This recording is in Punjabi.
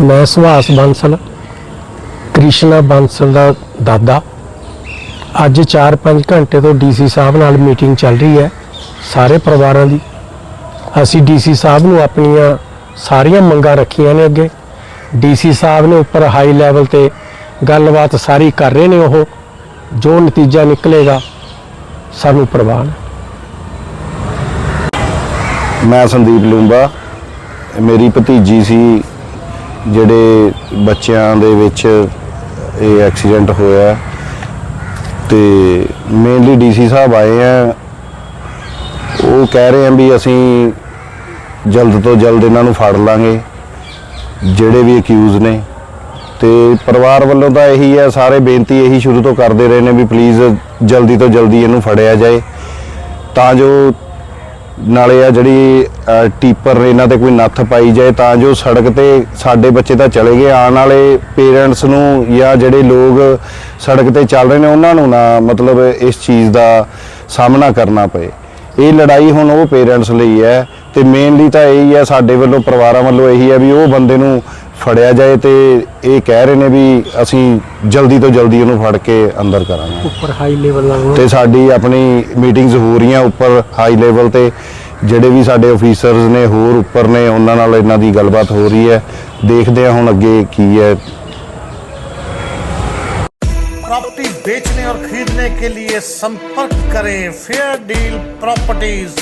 ਮੈਂ ਸੁਭਾਸ਼ ਬਾਂਸਲ, ਕ੍ਰਿਸ਼ਨਾ ਬਾਂਸਲ ਦਾ ਦਾਦਾ। ਅੱਜ 4-5 ਘੰਟੇ ਤੋਂ ਡੀਸੀ ਸਾਹਿਬ ਨਾਲ ਮੀਟਿੰਗ ਚੱਲ ਰਹੀ ਹੈ ਸਾਰੇ ਪਰਿਵਾਰਾਂ ਦੀ। ਅਸੀਂ ਡੀਸੀ ਸਾਹਿਬ ਨੂੰ ਆਪਣੀਆਂ ਸਾਰੀਆਂ ਮੰਗਾਂ ਰੱਖੀਆਂ ਨੇ ਅੱਗੇ। ਡੀਸੀ ਸਾਹਿਬ ਨੇ ਉੱਪਰ ਹਾਈ ਲੈਵਲ ਤੇ ਗੱਲਬਾਤ ਸਾਰੀ ਕਰ ਰਹੇ ਨੇ ਉਹ। ਜੋ ਨਤੀਜਾ ਨਿਕਲੇਗਾ, ਸਾਨੂੰ ਪ੍ਰਵਾਨ ਮੈਂ ਸੰਦੀਪ ਲੂੰਬਾ ਮੇਰੀ ਭਤੀਜੀ ਸੀ ਜਿਹੜੇ ਬੱਚਿਆਂ ਦੇ ਵਿੱਚ ਇਹ ਐਕਸੀਡੈਂਟ ਹੋਇਆ ਤੇ ਮੇਨਲੀ ਡੀਸੀ ਸਾਹਿਬ ਆਏ ਆ ਉਹ ਕਹਿ ਰਹੇ ਆ ਵੀ ਅਸੀਂ ਜਲਦ ਤੋਂ ਜਲਦ ਇਹਨਾਂ ਨੂੰ ਫੜ ਲਾਂਗੇ, ਜਿਹੜੇ ਵੀ ਅਕਿਊਜ਼ ਨੇ। ਤੇ ਪਰਿਵਾਰ ਵੱਲੋਂ ਤਾਂ ਇਹੀ ਹੈ, ਸਾਰੇ ਬੇਨਤੀ ਇਹੀ ਸ਼ੁਰੂ ਤੋਂ ਕਰਦੇ ਰਹੇ ਨੇ ਵੀ ਪਲੀਜ਼ ਜਲਦੀ ਤੋਂ ਜਲਦੀ ਇਹਨੂੰ ਫੜਿਆ ਜਾਏ। ਤਾਂ ਜੋ ਨਾਲੇ ਆ ਜਿਹੜੀ ਟੀਪਰ ਨੇ ਇਹਨਾਂ ਤੇ ਕੋਈ ਨੱਥ ਪਾਈ ਜਾਏ ਤਾਂ ਜੋ ਸੜਕ ਤੇ ਸਾਡੇ ਬੱਚੇ ਤਾਂ ਚਲੇ ਗਏ। ਆਉਣ ਵਾਲੇ ਪੇਰੈਂਟਸ ਨੂੰ ਜਾਂ ਜਿਹੜੇ ਲੋਕ ਸੜਕ ਤੇ ਚੱਲ ਰਹੇ ਨੇ, ਉਹਨਾਂ ਨੂੰ ਨਾ ਮਤਲਬ ਇਸ ਚੀਜ਼ ਦਾ ਸਾਹਮਣਾ ਕਰਨਾ ਪਏ। ਇਹ ਲੜਾਈ ਹੁਣ ਉਹ ਪੇਰੈਂਟਸ ਲਈ ਹੈ ਤੇ ਮੇਨਲੀ ਤਾਂ ਇਹੀ ਹੈ, ਸਾਡੇ ਵੱਲੋਂ ਪਰਿਵਾਰਾਂ ਵੱਲੋਂ ਇਹੀ ਹੈ ਵੀ ਉਹ ਬੰਦੇ ਨੂੰ ਫੜਿਆ ਜਾਏ ਤੇ ਇਹ ਕਹਿ ਰਹੇ ਨੇ ਵੀ ਅਸੀਂ ਜਲਦੀ ਤੋਂ ਜਲਦੀ ਉਹਨੂੰ ਫੜ ਕੇ ਅੰਦਰ ਕਰਾਂਗੇ ਉੱਪਰ ਹਾਈ ਲੈਵਲ ਨਾਲ ਤੇ ਸਾਡੀ ਆਪਣੀ ਮੀਟਿੰਗਸ ਹੋ ਰਹੀਆਂ ਉੱਪਰ ਹਾਈ ਲੈਵਲ ਤੇ ਜਿਹੜੇ ਵੀ ਸਾਡੇ ਅਫੀਸਰਸ ਨੇ ਹੋਰ ਉੱਪਰ ਨੇ ਉਹਨਾਂ ਨਾਲ ਇਹਨਾਂ ਦੀ ਗੱਲਬਾਤ ਹੋ ਰਹੀ ਹੈ ਦੇਖਦੇ ਹਾਂ ਹੁਣ ਅੱਗੇ ਕੀ ਹੈ प्रॉपर्टी बेचने और खरीदने के लिए संपर्क करें फेयर डील प्रॉपर्टीज